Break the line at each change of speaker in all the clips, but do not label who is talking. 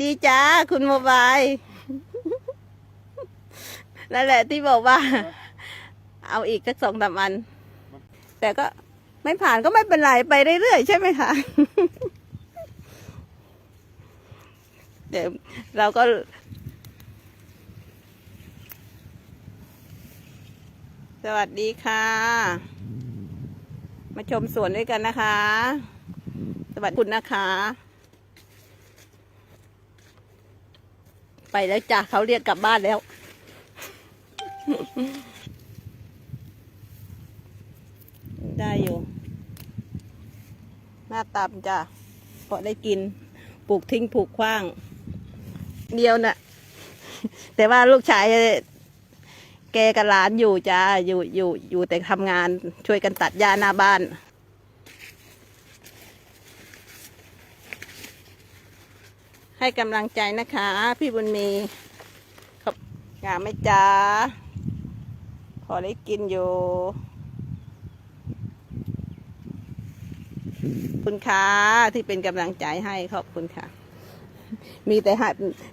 ดีจ้าคุณโมบายนั่นแหละที่บอกว่า เอาอีกสักสองสามอัน แต่ก็ไม่ผ่านก็ไม่เป็นไรไปเรื่อยๆใช่ไหมคะเดี๋ยวเราก็สวัสดีค่ะ มาชมสวนด้วยกันนะคะ สวัสดีคุณนะคะ ไปแล้วจ้ะเขาเรียกกลับบ้านแล้ว ได้อยู่ หน้าตามจ้ะพอได้กินปลูกทิ้งปลูกขว้าง เดียวน่ะ แต่ว่าลูกชายแกกับหลานอยู่จ้าอยู่อยู่อยู่แต่ทำงานช่วยกันตัดหญ้าหน้าบ้าน ให้กำลังใจนะคะ พี่บุญมีขอบงามไหมจ้าพอได้กินอยู่คุณค่ะที่เป็นกำลังใจให้ขอบคุณค่ะ มีแต่ให้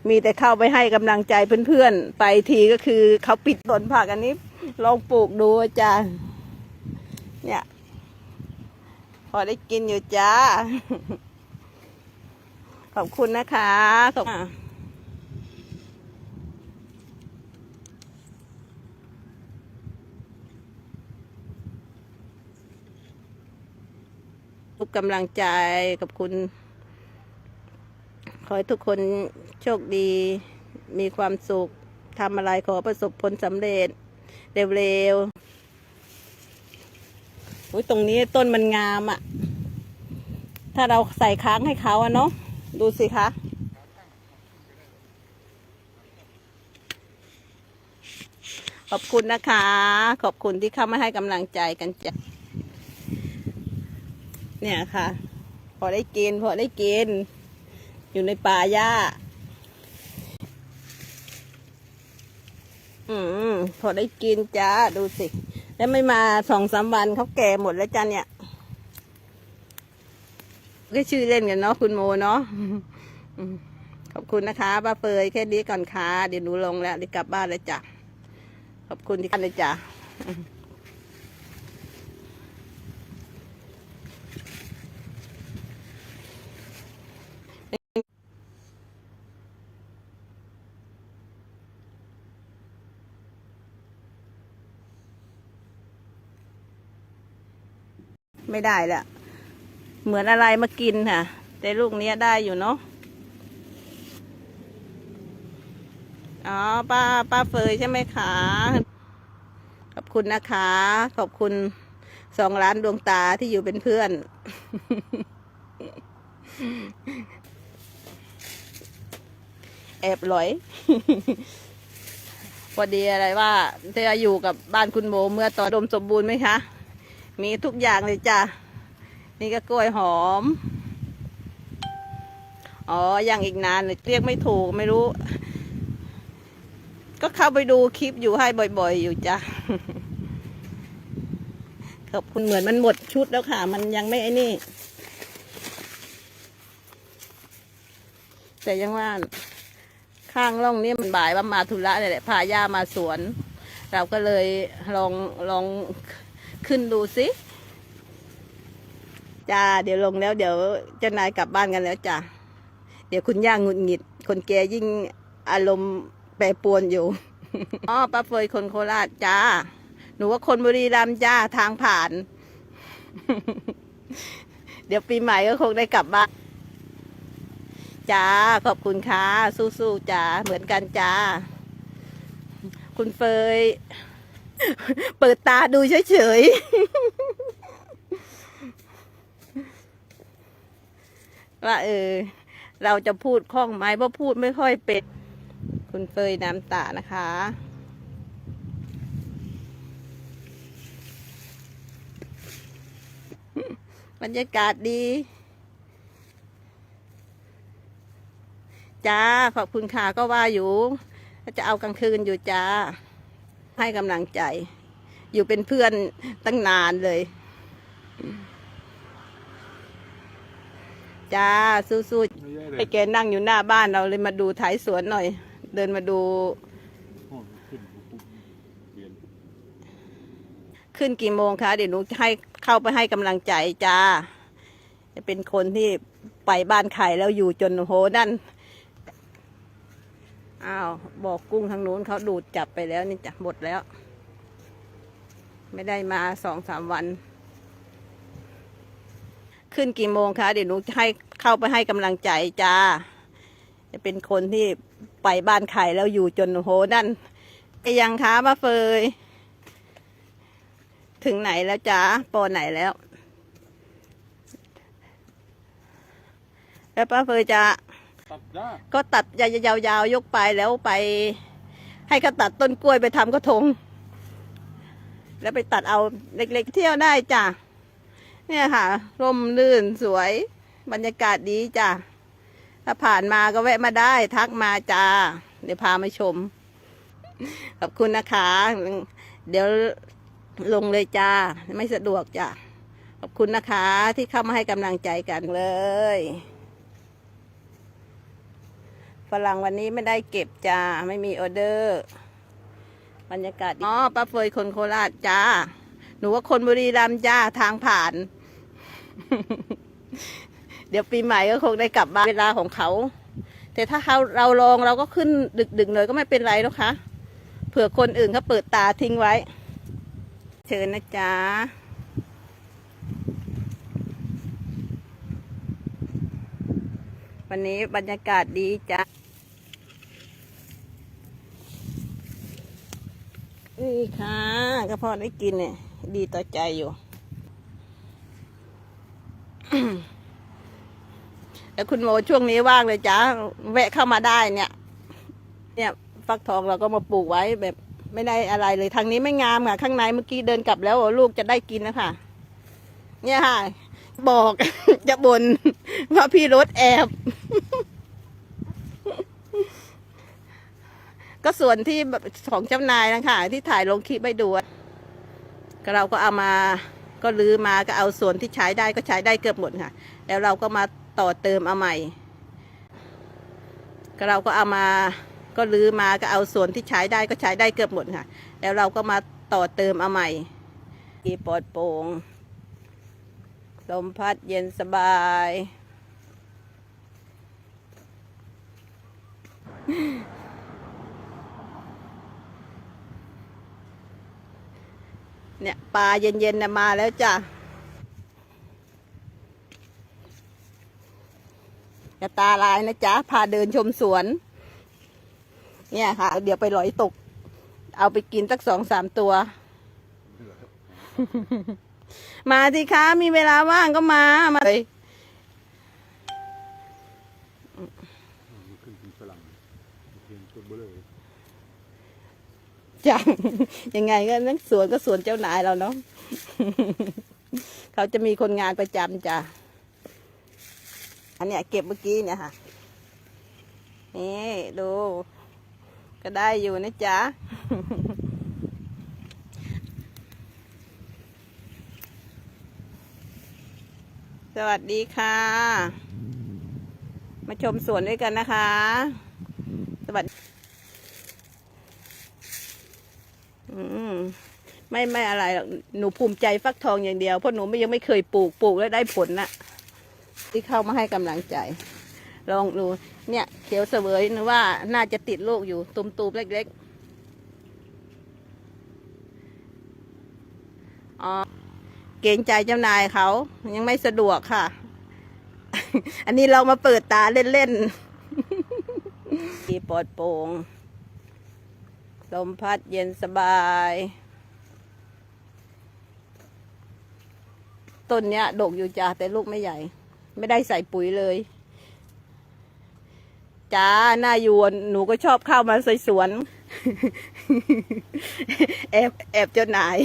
มีแต่เข้าไปให้กำลังใจเพื่อนๆ ไปทีก็คือเขาปิดสวนผักอันนี้ ลองปลูกดูอาจาเนี่ย พอได้กินอยู่จ้า ขอบคุณนะคะขอบทุกกำลังใจกับคุณ ขอให้ทุกคนโชคดี มีความสุขทำอะไรขอประสบผลสำเร็จ เร็วๆอุ๊ยตรงนี้ต้นมันงามอะ่ะ ถ้าเราใส่ค้างให้เขาอะเนาะ ดูสิคะ ขอบคุณนะคะ ขอบคุณที่เข้ามาให้กำลังใจกันจ้ะเนี่ยค่ะ พอได้กิน พอได้กิน อยู่ในป่าหญ้า อืม พอได้กินจ้า ดูสิ แล้วไม่มาสองสามวันเขาแก่หมดแล้วจ้าเนี่ย ก็ชื่อเล่นกันเนาะคุณโมเนาะขอบคุณนะคะป้าเฟยแค่นี้ก่อนค่ะเดี๋ยวหนูลงแล้วเดี๋ยวกลับบ้านแล้วจ้ะขอบคุณที่กันเลยจ้ะไม่ได้ละ เหมือนอะไรมากินค่ะ แต่ลูกเนี้ยได้อยู่เนาะอ๋อป้าป้าเฟยใช่ไหมคะขอบคุณนะคะ ขอบคุณสองล้านดวงตาที่อยู่เป็นเพื่อน แอบหลอย พอดีอะไรว่าจะอยู่กับบ้านคุณโมเมื่อตอนอุดมสมบูรณ์ไหมคะ มีทุกอย่างเลยจ้ะ นี่ก็กล้วยหอม อ๋อ ยังอีกนานเลยเรียกไม่ถูกไม่รู้ ก็เข้าไปดูคลิปอยู่ให้บ่อยๆ อยู่จ้ะ ขอบคุณเหมือนมันหมดชุดแล้วค่ะ มันยังไม่ไอ้นี่ แต่ยังว่าข้างร่องนี้มันบ่ายว่ามาธุระเนี่ยแหละพาย่ามาสวน เราก็เลยลองลองขึ้นดูสิ จ้าเดี๋ยวลงแล้วเดี๋ยวเจ้านายกลับบ้านกันแล้วจ้ะเดี๋ยวคุณย่าหงุดหงิด คนแกยิ่งอารมณ์แปรปรวนอยู่อ๋อป้าเฟยคนโคราชจ้า หนูว่าคนบุรีรัมย์จ้าทางผ่าน เดี๋ยวปีใหม่ก็คงได้กลับบ้านจ้าขอบคุณค่ะสู้ๆจ้าเหมือนกันจ้า คุณเฟย เปิดตาดูเฉยๆ ว่าเออ เราจะพูดคล่องไหมเพราะพูดไม่ค่อยเป็นคุณเฟยน้ำตานะคะ บรรยากาศดี จ้า ขอบคุณค่ะก็ว่าอยู่ จะเอากลางคืนอยู่จ้า ให้กำลังใจ อยู่เป็นเพื่อนตั้งนานเลย จ้าสู้ๆ
เยอะเล
ให้
ย
แกนั่งอยู่หน้าบ้านเราเลยมาดูท้ายสวนหน่อย เดินมาดู
โอ้ยขึ้นปุ๊บเปลี่ยน
ขึ้นกี่โมงคะ เดี๋ยวหนูให้เข้าไปให้กำลังใจจ้า จะเป็นคนที่ไปบ้านไข่แล้วอยู่จนโหนั่นอ้าวบอกกุ้งทางนู้นเขาดูดจับไปแล้วนี่จ้ะหมดแล้ว ไม่ได้มาสองสามวัน ขึ้นกี่โมงคะเดี๋ยวหนูให้เข้าไปให้กำลังใจจ้า จะเป็นคนที่ไปบ้านไข่แล้วอยู่จนโหนั่นไอ้ยังคะมาเฟย ถึงไหนแล้วจ้าปอไหนแล้ว แล้วป้าเฟยจะ
ตัดหญ้า
ก็ตัดยาวๆยกไปแล้วไป ให้เขาตัดต้นกล้วยไปทำกระทง แล้วไปตัดเอาเล็กๆเที่ยวได้จ้ะ เนี่ยค่ะ ร่มรื่นสวย บรรยากาศดีจ้ะ ถ้าผ่านมาก็แวะมาได้ ทักมาจ้า เดี๋ยวพามาชม ขอบคุณนะคะ เดี๋ยวลงเลยจ้า ไม่สะดวกจ้ะ ขอบคุณนะคะที่เข้ามาให้กำลังใจกันเลยฝรั่งวันนี้ไม่ได้เก็บจ้า ไม่มีออเดอร์ บรรยากาศ อ๋อป้าเฟยคนโคราชจ้า หนูว่าคนบุรีรัมย์จ้าทางผ่าน เดี๋ยวปีใหม่ก็คงได้กลับบ้านเวลาของเขา แต่ถ้าเขาเราลองเราก็ขึ้นดึกๆหน่อยก็ไม่เป็นไรหรอกคะเผื่อคนอื่นเขาเปิดตาทิ้งไว้ เชิญนะจ๊ะวันนี้บรรยากาศดีจ้ะนี่ค่ะก็พอได้กินเนี่ย ดีต่อใจอยู่แล้วคุณโมช่วงนี้ว่างเลยจ้าแวะเข้ามาได้เนี่ย เนี่ยฟักทองเราก็มาปลูกไว้แบบไม่ได้อะไรเลยทางนี้ไม่งามค่ะ ข้างในเมื่อกี้เดินกลับแล้วลูกจะได้กินนะคะเนี่ยค่ะ บอกจะบนว่าพี่รถแอบ ก็ส่วนที่แบบของเจ้านายนะคะที่ถ่ายลงคลิปไปดู ก็เราก็เอามาก็รื้อมาก็เอาส่วนที่ใช้ได้ก็ใช้ได้เกือบหมดค่ะ แล้วเราก็มาต่อเติมเอาใหม่ ก็เราก็เอามาก็รื้อมาก็เอาส่วนที่ใช้ได้ก็ใช้ได้เกือบหมดค่ะ แล้วเราก็มาต่อเติมเอาใหม่ที่ปลอดโปร่งลมพัดเย็นสบาย เนี่ยปลาเย็นๆนะมาแล้วจ้ะอย่าตาลายนะจ๊ะ พาเดินชมสวน เนี่ยค่ะ เดี๋ยวไปลอยตก เอาไปกินสักสองสามตัว มาสิคะ มีเวลาว่างก็มา มาเลย จัง ยังไงก็นักสวนก็สวนเจ้านายเราเนาะเขาจะมีคนงานประจำจ้ะ อันเนี้ยเก็บเมื่อกี้เนี่ยค่ะ นี่ดู ก็ได้อยู่นะจ๊ะสวัสดีค่ะ มาชมสวนด้วยกันนะคะ สวัสดี อืม ไม่ไม่อะไรหรอกหนูภูมิใจฟักทองอย่างเดียวเพราะหนูไม่ยังไม่เคยปลูกปลูกแล้วได้ผลนะที่เข้ามาให้กำลังใจ ลองดูเนี่ย เขียวเสวยหนูว่าน่าจะติดลูกอยู่ตุมๆเล็กๆอ๋อเกรงใจเจ้านายเขา ยังไม่สะดวกค่ะ อันนี้เรามาเปิดตาเล่นๆที่ปลอดโปร่ง ลมพัดเย็นสบาย ต้นเนี้ยดกอยู่จ้าแต่ลูกไม่ใหญ่ ไม่ได้ใส่ปุ๋ยเลยจ้าหน้ายู่หนูก็ชอบเข้ามาใส่สวน แอบแอบเจ้านาย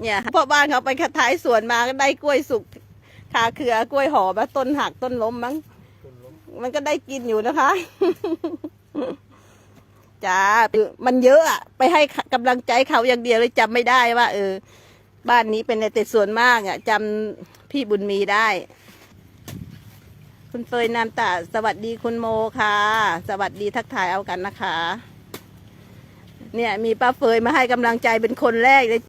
เนี่ยพ่อบ้านเขาไปคัดท้ายสวนมาก็ได้กล้วยสุกคาเคือกล้วยหอมต้นหักต้นล้มมั้ง มันก็ได้กินอยู่นะคะจ้ามันเยอะอะไปให้กำลังใจเขาอย่างเดียวเลยจำไม่ได้ว่า เออ บ้านนี้เป็นในแต่ส่วนมากอะจำพี่บุญมีได้ คุณเฟยนามตาสวัสดีคุณโมค่ะ สวัสดีทักทายเอากันนะคะ เนี่ย มีป้าเฟยมาให้กำลังใจเป็นคนแรกเลย